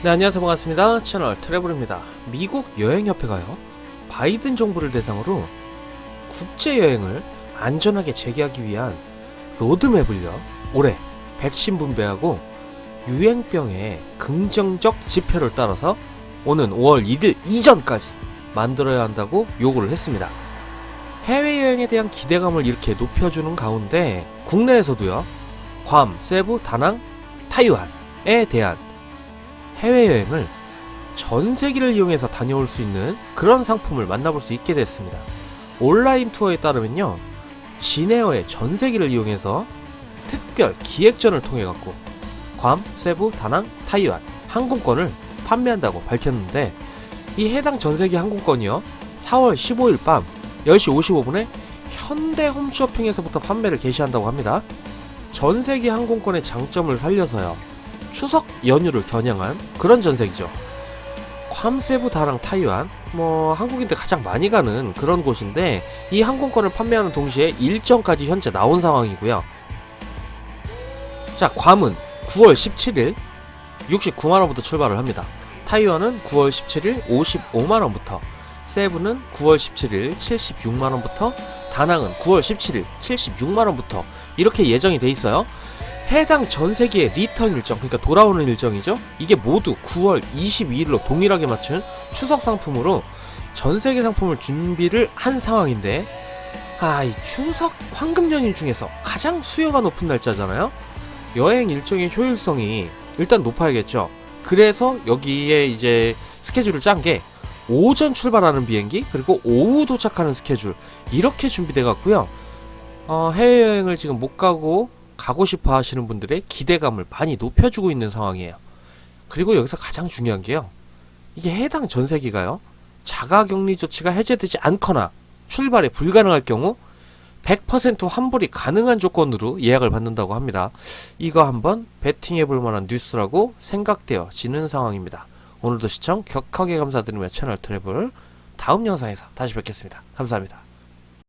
네, 안녕하세요. 반갑습니다. 채널 트래블입니다. 미국 여행협회가요, 바이든 정부를 대상으로 국제여행을 안전하게 재개하기 위한 로드맵을요, 올해 백신 분배하고 유행병의 긍정적 지표를 따라서 오는 5월 1일 이전까지 만들어야 한다고 요구를 했습니다. 해외여행에 대한 기대감을 이렇게 높여주는 가운데 국내에서도요, 괌, 세부, 다낭, 타이완에 대한 해외여행을 전 세계를 이용해서 다녀올 수 있는 그런 상품을 만나볼 수 있게 됐습니다. 온라인 투어에 따르면요, 진에어의 전 세계를 이용해서 특별 기획전을 통해 갖고 괌, 세부, 다낭, 타이완 항공권을 판매한다고 밝혔는데 이 해당 전 세계 항공권이요 4월 15일 밤 10시 55분에 현대 홈쇼핑에서부터 판매를 개시한다고 합니다. 전 세계 항공권의 장점을 살려서요. 추석 연휴를 겨냥한 그런 전색이죠. 괌, 세부, 다낭, 타이완 뭐 한국인들 가장 많이 가는 그런 곳인데 이 항공권을 판매하는 동시에 일정까지 현재 나온 상황이고요. 자, 괌은 9월 17일 69만 원부터 출발을 합니다. 타이완은 9월 17일 55만 원부터, 세부는 9월 17일 76만 원부터, 다낭은 9월 17일 76만 원부터 이렇게 예정이 돼 있어요. 해당 전 세계의 리턴 일정, 그러니까 돌아오는 일정이죠. 이게 모두 9월 22일로 동일하게 맞춘 추석 상품으로 전 세계 상품을 준비를 한 상황인데, 아, 이 추석 황금 연휴 중에서 가장 수요가 높은 날짜잖아요. 여행 일정의 효율성이 일단 높아야겠죠. 그래서 여기에 이제 스케줄을 짠 게 오전 출발하는 비행기 그리고 오후 도착하는 스케줄 이렇게 준비돼 갔고요. 어, 해외여행을 지금 못 가고 가고 싶어 하시는 분들의 기대감을 많이 높여주고 있는 상황이에요. 그리고 여기서 가장 중요한 게요. 이게 해당 전세기가요. 자가 격리 조치가 해제되지 않거나 출발이 불가능할 경우 100% 환불이 가능한 조건으로 예약을 받는다고 합니다. 이거 한번 베팅해 볼 만한 뉴스라고 생각되어지는 상황입니다. 오늘도 시청 격하게 감사드리며 채널 트래블 다음 영상에서 다시 뵙겠습니다. 감사합니다.